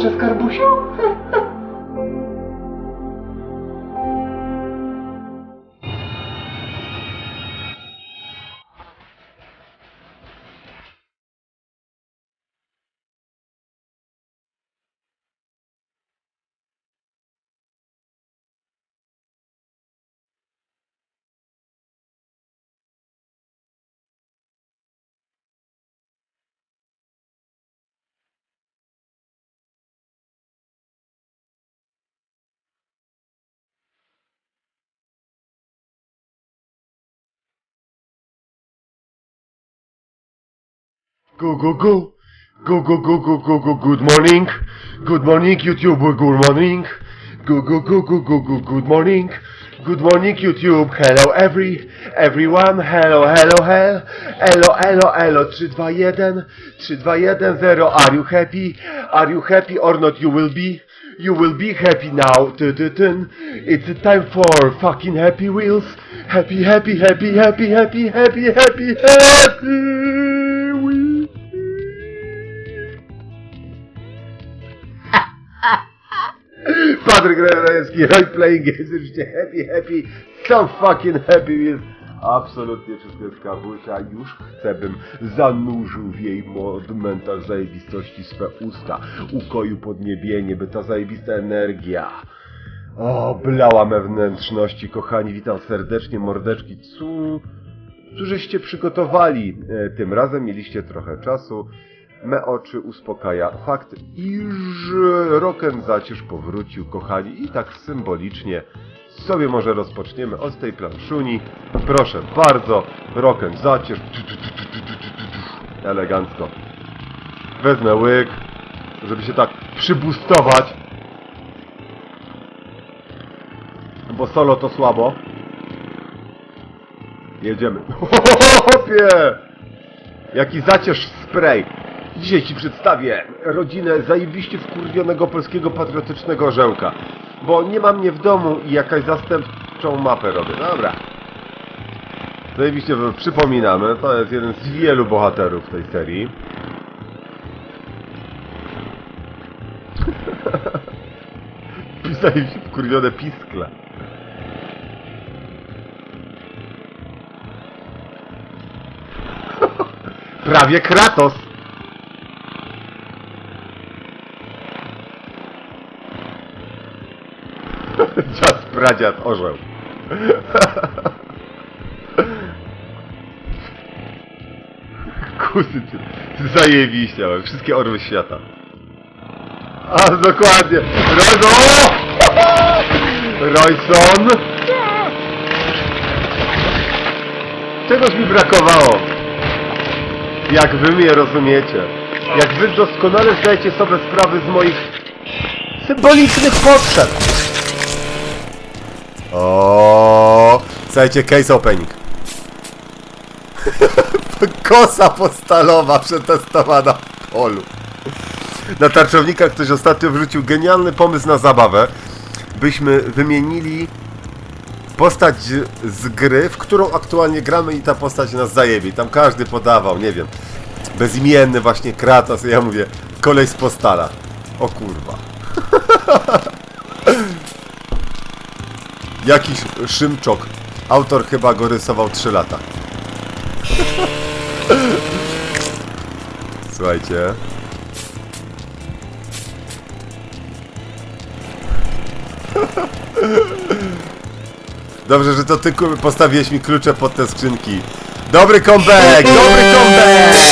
przez Karbusiu? Go, go, go. Go, go, go, go, go, go. Good morning. Good morning, YouTube. Good morning. Go, go, go, go, go, go. Good morning. Good morning, YouTube. Hello, every, everyone. Hello, hello, hello. Hello, hello, hello. 3, 2, 1. 3, 2, 1, 0. Are you happy? Are you happy or not? You will be. You will be happy now. It's time for fucking happy wheels. Happy, happy, happy, happy, happy, happy, happy, happy Patryk Rajewski, right playing games, oczywiście happy, happy, so fucking happy jest. Absolutnie wszystko jest kawusia, już chcę bym zanurzył w jej monumental zajebistości swe usta, ukoił podniebienie, by ta zajebista energia. O, blała me wnętrzności, kochani, witam serdecznie, mordeczki, cu, cóżeście przygotowali? E, tym razem, mieliście trochę czasu, me oczy uspokaja fakt, iż roken zacież powrócił, kochani, i tak symbolicznie sobie może rozpoczniemy od tej planszuni. Proszę bardzo, roken zacież, elegancko. Wezmę łyk, żeby się tak przybustować, bo solo to słabo. Jedziemy. Chłopie! Jaki zacierz spray! Dzisiaj Ci przedstawię rodzinę zajebiście wkurwionego polskiego patriotycznego orzełka. Bo nie ma mnie w domu i jakaś zastępczą mapę robię. Dobra. Zajebiście przypominamy, to jest jeden z wielu bohaterów tej serii. Zajebiście wkurwione piskle. Prawie Kratos! Dziad, pradziad, orzeł. Kusy, zajebiście, ale wszystkie orły świata. A, dokładnie. Royson! Royson! Czegoś mi brakowało. Jak wy mnie rozumiecie. Jak wy doskonale zdajecie sobie sprawy z moich symbolicznych potrzeb. O, słuchajcie, case opening. Kosa postalowa przetestowana w polu. Na tarczownikach ktoś ostatnio wrzucił genialny pomysł na zabawę, byśmy wymienili postać z gry, w którą aktualnie gramy i ta postać nas zajebie. Tam każdy podawał, nie wiem, bezimienny właśnie Kratos, ja mówię, kolej z postala. O kurwa. Jakiś Szymczok. Autor chyba go rysował 3 lata. Słuchajcie. Dobrze, że to ty postawiłeś mi klucze pod te skrzynki. Dobry comeback! Dobry comeback!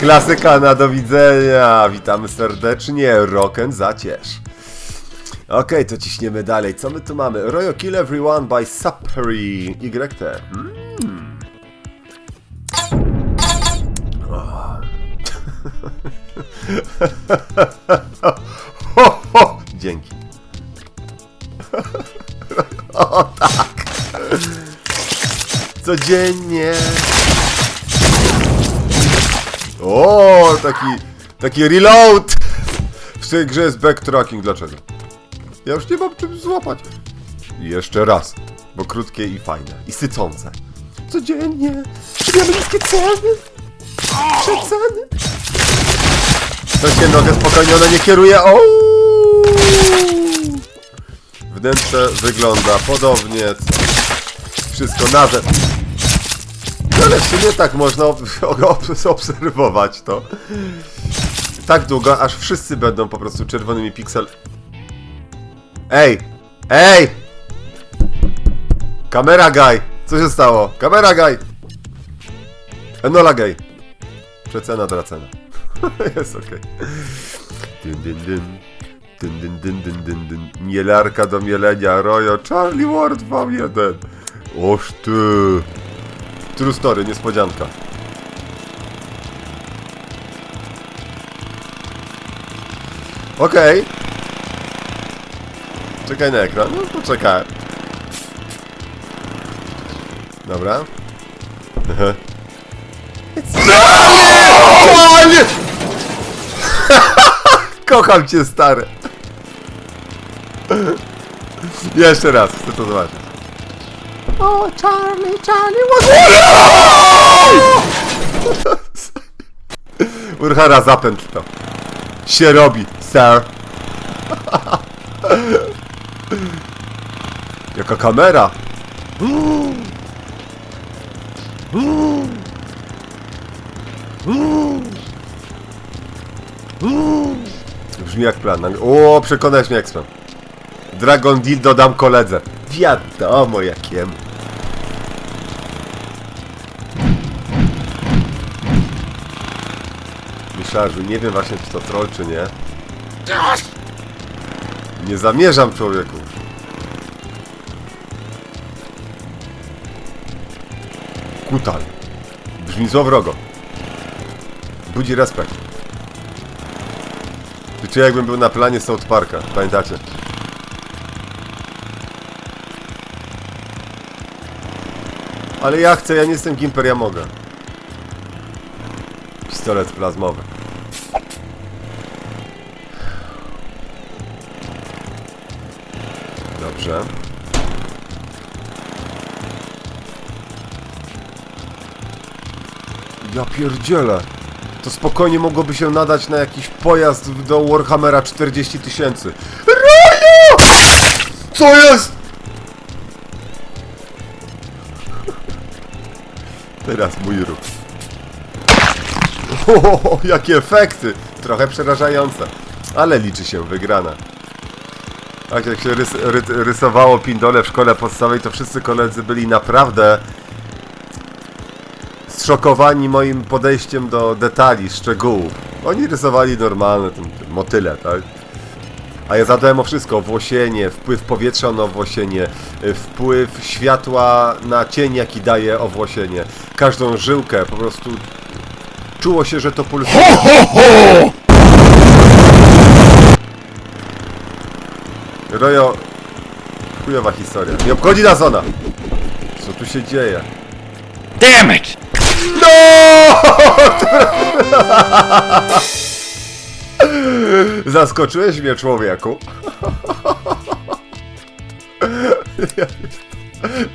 Klasyka na do widzenia. Witamy serdecznie. Rocken zacierz. Okej, to ciśniemy dalej. Co my tu mamy? Royal Kill Everyone by Sapri YT. Mm. O. ho, ho. Dzięki. o tak. Codziennie. O, taki, taki reload. W tej grze jest backtracking. Dlaczego? Ja już nie mam czym złapać. I jeszcze raz, bo krótkie i fajne. I sycące. Codziennie. Przyjemy niskie ceny. Przeceny. Się nogę spokojnie, ona nie kieruje. O! Wnętrze wygląda podobnie. Wszystko na zewnątrz. No ale w sumie tak można ob- ob- obserwować to. Tak długo, aż wszyscy będą po prostu czerwonymi piksel. Ej! Ej! Kamera guy! Co się stało? Kamera guy! Enola gay! Przecena dracena. Jest okej. Dyn, dyn, dyn. Dyn, dyn, dyn, dyn. Mielarka do mielenia, Rojo, Charlie Ward wam jeden. Oż ty. True story, niespodzianka. Okej. Czekaj na ekran. No, poczekaj. Dobra. Aha. O, nie! Kocham cię, stary. Jeszcze raz, chcę to zobaczyć. O, Charlie, Charlie, what... Urhara, zapędź to. Się robi, sir. Jaka kamera? Brzmi jak plan. O, przekonałeś mnie ekspert. Dragon Deal dodam koledze. Wiadomo jakiem. Myślarzu, nie wiem właśnie czy to troll czy nie. Nie zamierzam człowieku. Kutal. Brzmi złowrogo. Budzi respekt. Czuję jakbym był na planie South Parka, pamiętacie? Ale ja chcę, ja nie jestem Gimper, ja mogę. Pistolet plazmowy. Dobrze. Ja pierdzielę. To spokojnie mogłoby się nadać na jakiś pojazd do Warhammera 40 tysięcy. RAJO! Co jest? Teraz mój ruch. O, jakie efekty! Trochę przerażające. Ale liczy się wygrana. Tak jak się rys, ry, rysowało pindole w szkole podstawowej, to wszyscy koledzy byli naprawdę zszokowani moim podejściem do detali, szczegółów. Oni rysowali normalne ten, ten motyle, tak? A ja zadałem o wszystko, owłosienie, wpływ powietrza na owłosienie, y, wpływ światła na cień, jaki daje owłosienie. Każdą żyłkę, po prostu czuło się, że to pulsuje. Rojo, chujowa historia. Nie obchodzi nas ona! Co tu się dzieje? Damn it! No! Zaskoczyłeś mnie, człowieku.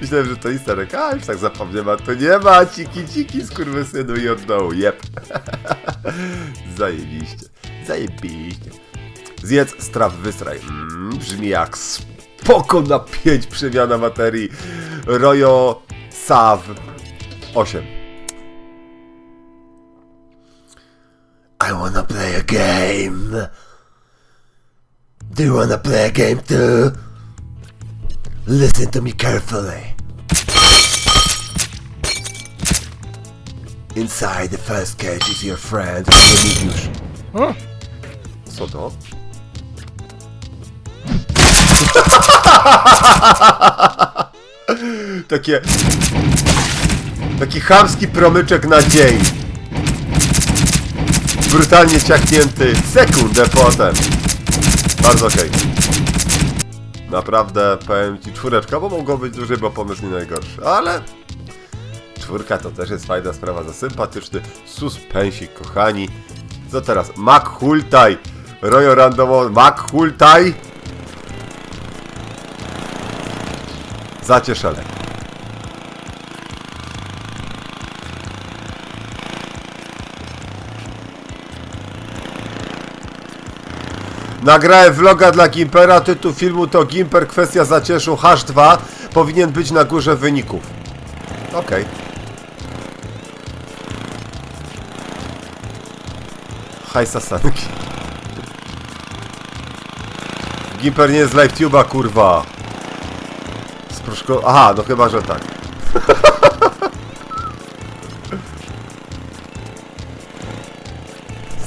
Myślałem, że to easter egg, a już tak zapomniałem, a to nie ma, ciki ciki, skurwysynu i od dołu, jep. Zajebiście, zajebiście. Zjedz, straw, wystraj. Mm, brzmi jak spoko na 5 przemiana materii. Rojo, Sav, 8. I wanna play a game. Do you wanna play a game too? Listen to me carefully. Inside the first cage is your friend, Remigiusz. Co to? Takie... Taki chamski promyczek nadziei. Brutalnie ciachnięty sekundę potem. Bardzo okej. Naprawdę, powiem ci, czwóreczka, bo mogło być dłużej, bo pomysł nie najgorszy. Ale czwórka to też jest fajna sprawa, za sympatyczny suspensik, kochani. Co teraz? Mac Hultaj! Royo randomowy Mac Hultaj! Zacieszelek. Nagrałem vloga dla Gimpera, tytuł filmu to Gimper, kwestia zacieszu, hash 2 powinien być na górze wyników. Okej. Haj sasanki. Gimper nie jest z LiveTube'a, kurwa. Sproszko... Aha, no chyba, że tak.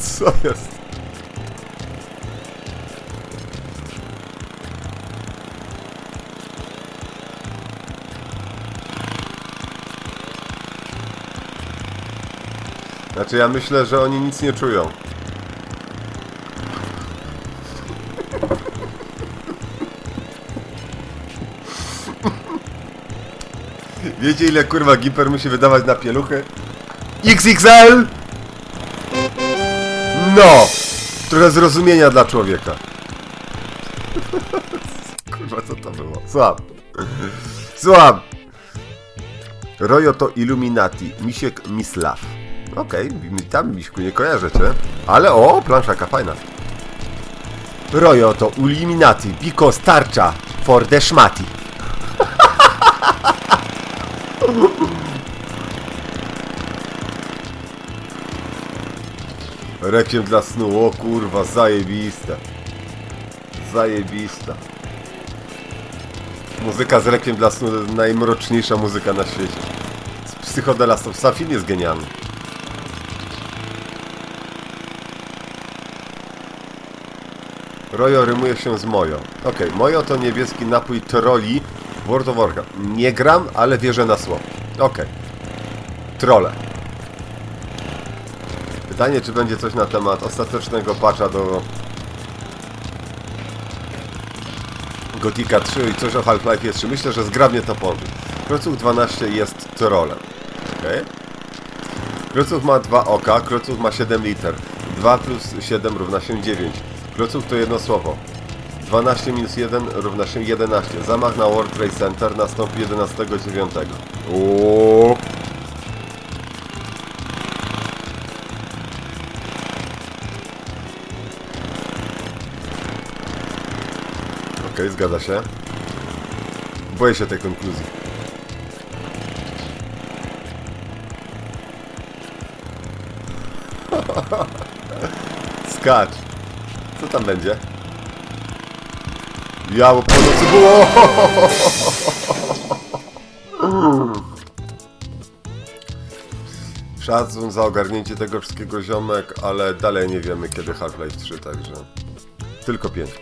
Co jest? Znaczy ja myślę, że oni nic nie czują. Wiecie ile kurwa Gimper musi wydawać na pieluchy? XXL! No! Trochę zrozumienia dla człowieka. Kurwa, co to było? Słucham. Słucham. Rojo to Illuminati. Misiek Mislav. Okej, okay, tam Miśku nie kojarzę cię. Ale o, planszaka fajna. Rojo to Illuminati. Because tarcza for the szmati. Rekiem dla snu, o kurwa, zajebista. Zajebista. Muzyka z Rekiem dla snu najmroczniejsza muzyka na świecie. Z Psychodela Sam film jest genialny. Rojo rymuje się z Mojo. Okej, Mojo to niebieski napój troli World of Warcraft. Nie gram, ale wierzę na słowo. Okej. Trole. Pytanie, czy będzie coś na temat ostatecznego patcha do Gotika 3 i coś o Half-Life 3. Myślę, że zgrabnie to połączy. Krocuch 12 jest trolem. Okay. Krocuch ma dwa oka, Krocuch ma 7 liter. 2 plus 7 równa się 9. Krocuch to jedno słowo. 12 minus 1 równa się 11. Zamach na World Trade Center nastąpi 11.9. Uuuu. Okej, zgadza się. Boję się tej konkluzji. Skacz. Co tam będzie? Ja, bo po nocy było... Szacun za ogarnięcie tego wszystkiego ziomek, ale dalej nie wiemy kiedy Half-Life 3, także... Tylko 5.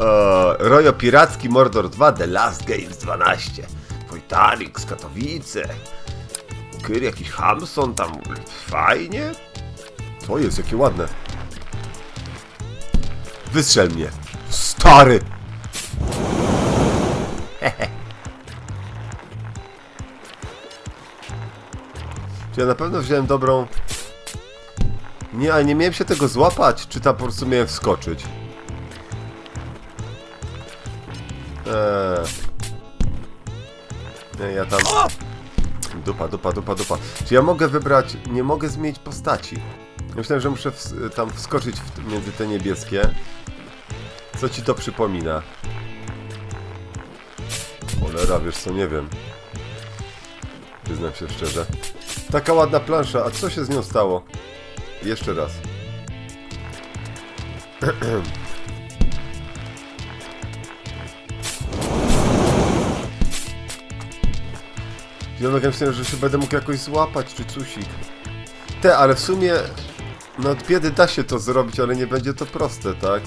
O, Rojo Piracki Mordor 2 The Last Games 12 Wojtarik z Katowice Kyr jakiś Hamson tam Fajnie To jest jakie ładne Wystrzel mnie Stary Czy ja na pewno wziąłem dobrą nie, ale nie miałem się tego złapać, czy tam po prostu miałem wskoczyć. Eee. Nie, ja tam... Dupa, dupa, dupa, dupa. Czy ja mogę wybrać... Nie mogę zmienić postaci. Myślałem, że muszę tam wskoczyć w między te niebieskie. Co ci to przypomina? Cholera, wiesz co, nie wiem. Przyznam się szczerze. Taka ładna plansza, a co się z nią stało? Jeszcze raz. Ja myślałem, że się będę mógł jakoś złapać, czy cusik. Te, ale w sumie... No od biedy da się to zrobić, ale nie będzie to proste, tak?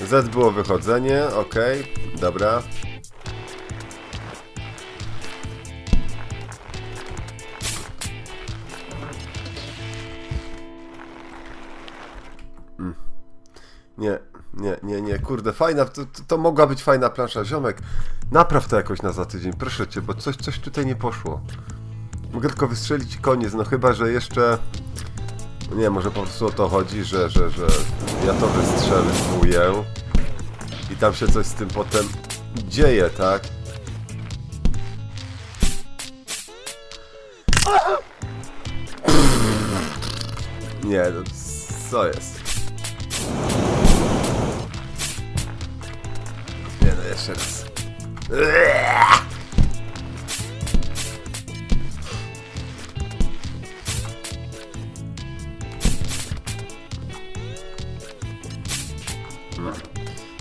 Z było wychodzenie, okej, dobra. Nie, nie, nie, nie, kurde, fajna, to, to, to mogła być fajna plansza, ziomek. Napraw to jakoś na za tydzień, proszę cię, bo coś, coś tutaj nie poszło. Mogę tylko wystrzelić i koniec, no chyba, że jeszcze... Nie, może po prostu o to chodzi, że, że, że ja to wystrzeliwuję i tam się coś z tym potem dzieje, tak? Nie, no co jest? Nie no, jeszcze raz.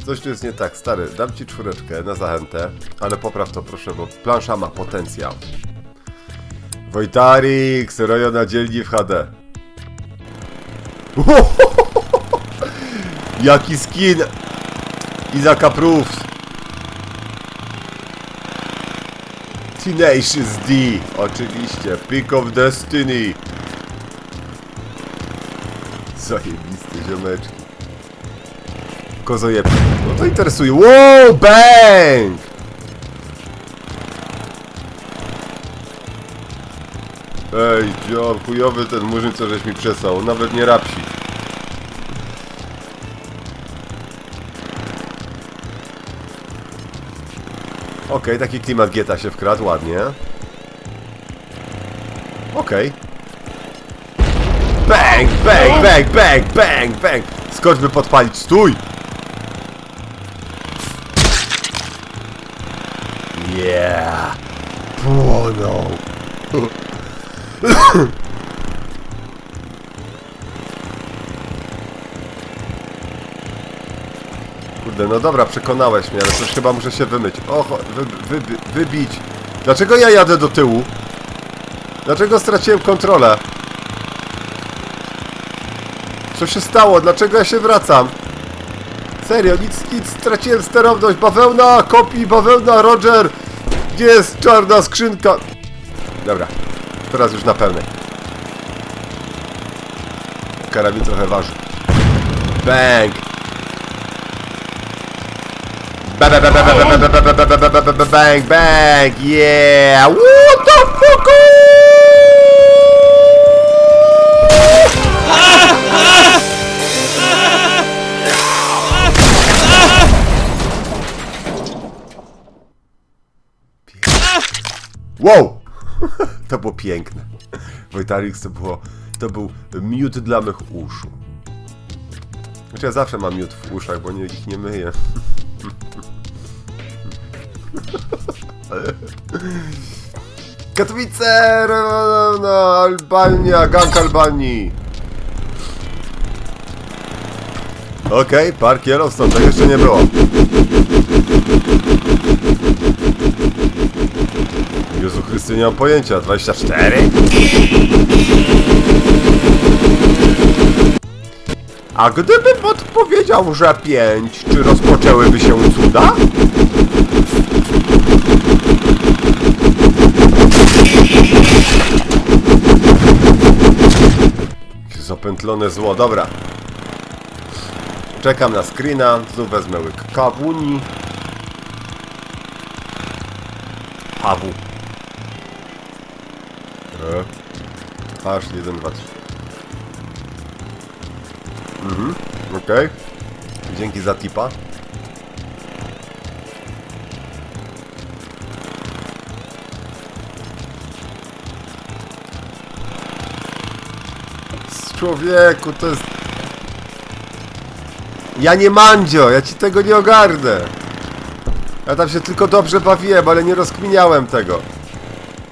Coś tu jest nie tak, stary. Dam ci czwóreczkę na zachętę, ale popraw to proszę, bo plansza ma potencjał. Wojtarik, Serojo na dzielni w HD. Jaki skin! Izaka Proofs! Tenacious D! Oczywiście, Pick of Destiny! Zajebiste ziomeczki. Kozojebki. No to interesuje. Wow, bang! Ej, John, chujowy ten murzyn, co żeś mi przesłał. On Nawet nie rapsi. Okej, taki klimat gieta się wkradł, ładnie. Okej. Bang, bang, bang, bang, bang, bang! Skocz by podpalić, stój! Yeah! Płonął! Kurde, no dobra, przekonałeś mnie, ale coś chyba muszę się wymyć. Oho, wy, wy, wybić. Dlaczego ja jadę do tyłu? Dlaczego straciłem kontrolę? Co się stało? Dlaczego ja się wracam? Serio, nic, nic, straciłem sterowność. Bawełna, kopi, bawełna, Roger. Gdzie jest czarna skrzynka? Dobra, teraz już na pełnej. Karabin trochę waży. Bang! Bang, bang! Yeah! What the fuck? Wow! To było piękne. Wojtarix to było... To był miód dla mych uszu. Znaczy ja zawsze mam miód w uszach, bo nie, ich nie myję. Katowice, Albania, gang Albanii. Okej, park Yellowstone, to jeszcze nie było. Jezu Chrysty, nie mam pojęcia. 24? A gdybym odpowiedział, że 5, czy rozpoczęłyby się cuda? Zapętlone zło, dobra. Czekam na screena, znów wezmę łyk kawuni. Pawu. E. Aż 1, 2, 3. Mhm, okej. Dzięki za tipa. Człowieku, to jest... Ja nie mandzio, ja ci tego nie ogarnę. Ja tam się tylko dobrze bawiłem, ale nie rozkminiałem tego.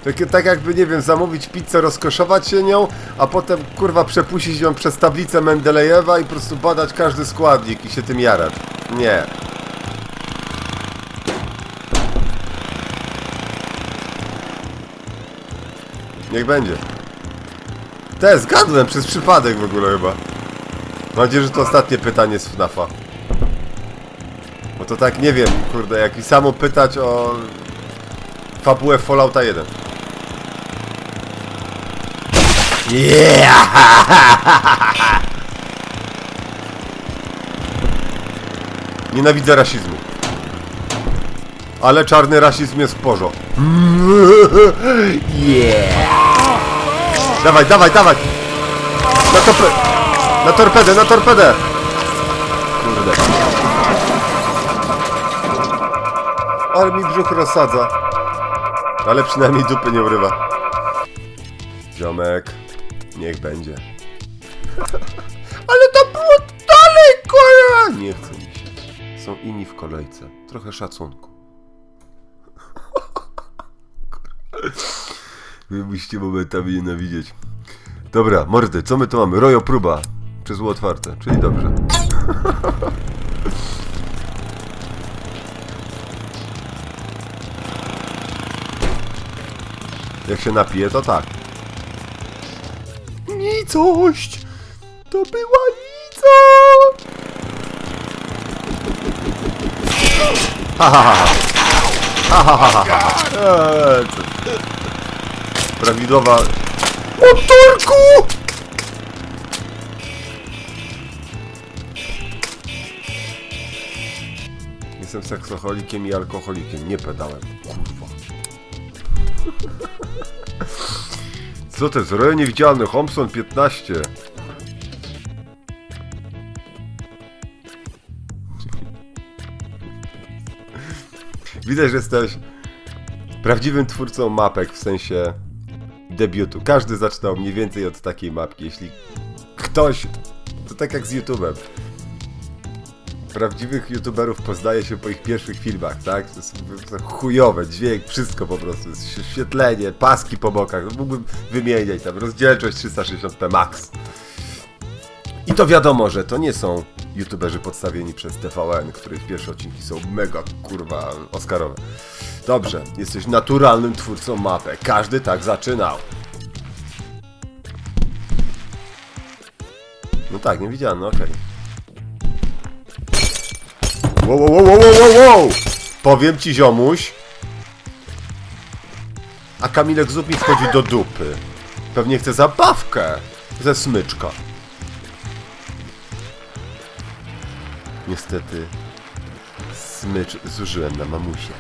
Tak, tak jakby, nie wiem, zamówić pizzę, rozkoszować się nią, a potem, kurwa, przepuścić ją przez tablicę Mendelejewa i po prostu badać każdy składnik i się tym jarać. Nie. Niech będzie. Te, zgadłem przez przypadek w ogóle chyba. Mam nadzieję, że to ostatnie pytanie z FNAFa. Bo to tak, nie wiem, kurde, jak i samo pytać o fabułę Fallouta 1. Yeah! Nienawidzę rasizmu. Ale czarny rasizm jest w porządku. Yeah! Dawaj, dawaj, dawaj! Na, torpe na torpedę, na torpedę! Kurde. Ale mi brzuch rozsadza. Ale przynajmniej dupy nie urywa. Ziomek, niech będzie. Ale to było daleko! Nie chce mi się. Są inni w kolejce. Trochę szacunku. Wy musicie momentami nienawidzieć. Dobra, mordy, co my tu mamy? Rojo próba. Przez otwarte, czyli dobrze. Jak się napije, to tak. Nicość! To była nicość! Ha ha ha ha! Eee, Prawidłowa... Motorku! Jestem seksoholikiem i alkoholikiem, nie pedałem. Kurwa. Co to jest? Rojo niewidzialny, Thompson 15. Widać, że jesteś prawdziwym twórcą mapek, w sensie debiutu. Każdy zaczynał mniej więcej od takiej mapki. Jeśli ktoś, to tak jak z YouTube'em. Prawdziwych YouTuberów poznaje się po ich pierwszych filmach, tak? To jest to chujowe, dźwięk, wszystko po prostu. Jest Świetlenie, paski po bokach. Mógłbym wymieniać tam rozdzielczość 360p max. I to wiadomo, że to nie są YouTuberzy podstawieni przez TVN, których pierwsze odcinki są mega kurwa oscarowe. Dobrze, jesteś naturalnym twórcą mapek. Każdy tak zaczynał. No tak, nie widziałem, no okej. Wow, wow, wow, wow, wow! Powiem ci, ziomuś. A Kamilek znów mi wchodzi do dupy. Pewnie chce zabawkę ze smyczka. Niestety smycz zużyłem na mamusie.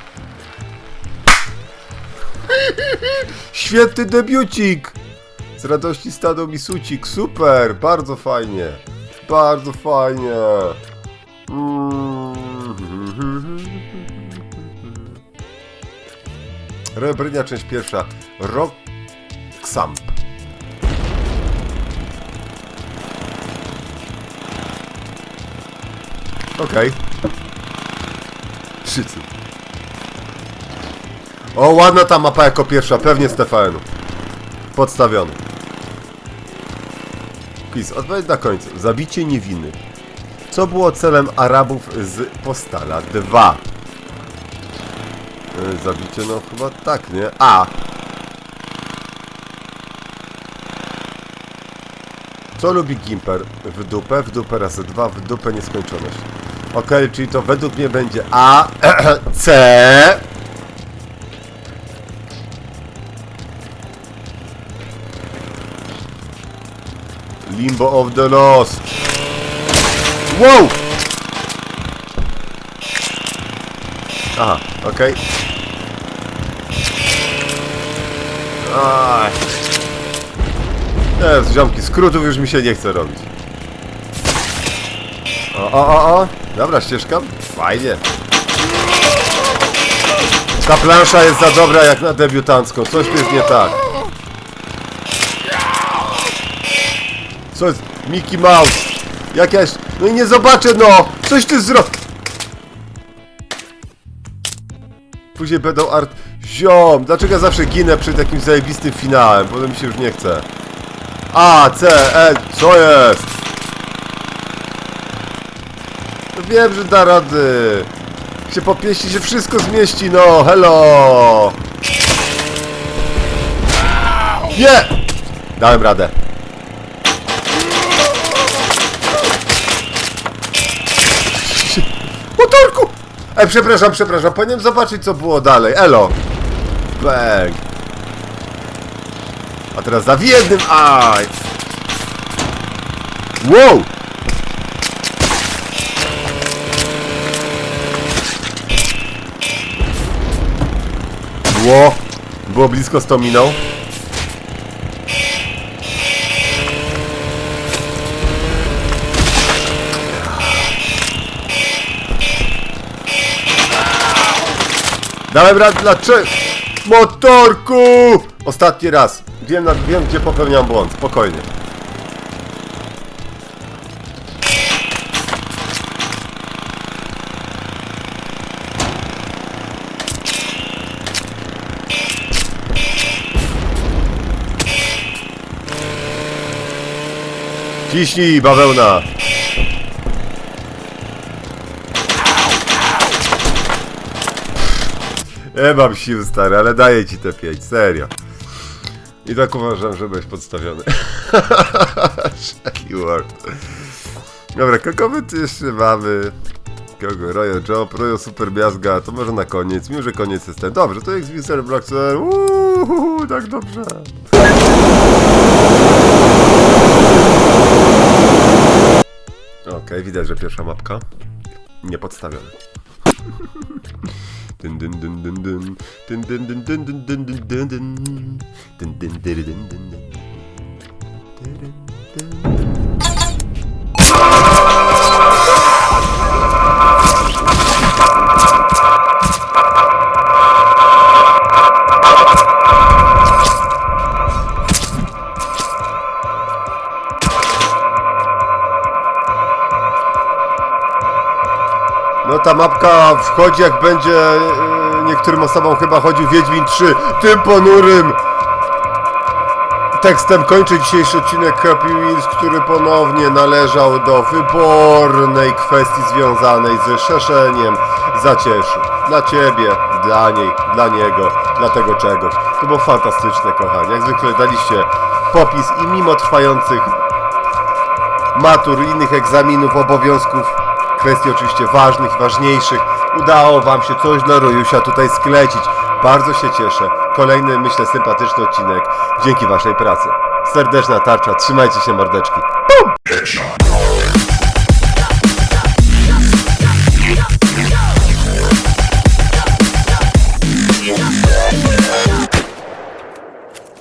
Świetny debiucik! Z radości stanął mi sucik. Super, bardzo fajnie. Bardzo fajnie. Mm. Rebrynia, część pierwsza. Rock Xamp. Okej. Szycy. O, ładna ta mapa jako pierwsza, pewnie z TVN-u. Podstawiony. Quiz, odpowiedź na końcu. Zabicie niewinnych. Co było celem Arabów z Postala 2? Zabicie, no chyba tak, nie? A! Co lubi Gimper? W dupę, w dupę razy dwa, w dupę nieskończoność. Okej, czyli to według mnie będzie A, C. Limbo of the Lost. Wow! Aha, okej. Aj. Jest, ziomki, skrótów już mi się nie chce robić. O, o, o, o. Dobra, ścieżka. Fajnie. Ta plansza jest za dobra jak na debiutancką. Coś tu jest nie tak. Co jest? Mickey Mouse. Jakaś... No i nie zobaczę, no! Coś ty zro... Później będą art... Ziom! Dlaczego ja zawsze ginę przed jakimś zajebistym finałem? Potem mi się już nie chce. A, C, E, co jest? No wiem, że da rady. Się popieści, się wszystko zmieści, no, hello! Nie! Dałem radę. Motorku! Ej, przepraszam, przepraszam, powinienem zobaczyć, co było dalej. Elo! Bang! A teraz za w jednym, aj! Wow! Było, było blisko 100 minął. Dałem rad dlaczego? Motorku! Ostatni raz. Wiem, na, wiem gdzie popełniam błąd. Spokojnie. Ciśnij, bawełna! Nie mam sił, stary, ale daję ci te pięć, serio. I tak uważam, że byłeś podstawiony. Shaggy World. Dobra, kogo my tu jeszcze mamy? Kogo? Royal Job, Royal Super Miazga, to może na koniec, mimo że koniec jest ten. Dobrze, to jest Wizard Blackstone. Uuu, tak dobrze. Okej, widać, że pierwsza mapka. Nie podstawiona. Dyn, dyn, dyn, dyn, dyn. Dyn, dyn, dyn, dyn, dyn, dyn, dyn, dyn, dyn. Dyn, dyn, dyry, dyn, dyn, ta mapka wchodzi jak będzie e, niektórym osobom chyba chodził Wiedźmin 3 tym ponurym tekstem kończy dzisiejszy odcinek Happy Wheels, który ponownie należał do wybornej kwestii związanej ze szerzeniem zacieszy. Dla ciebie, dla niej, dla niego, dla tego czegoś. To było fantastyczne, kochani. Jak zwykle daliście popis i mimo trwających matur, innych egzaminów, obowiązków, kwestii oczywiście ważnych, ważniejszych. Udało Wam się coś dla Rojusia tutaj sklecić. Bardzo się cieszę. Kolejny, myślę, sympatyczny odcinek dzięki Waszej pracy. Serdeczna tarcza, trzymajcie się mordeczki.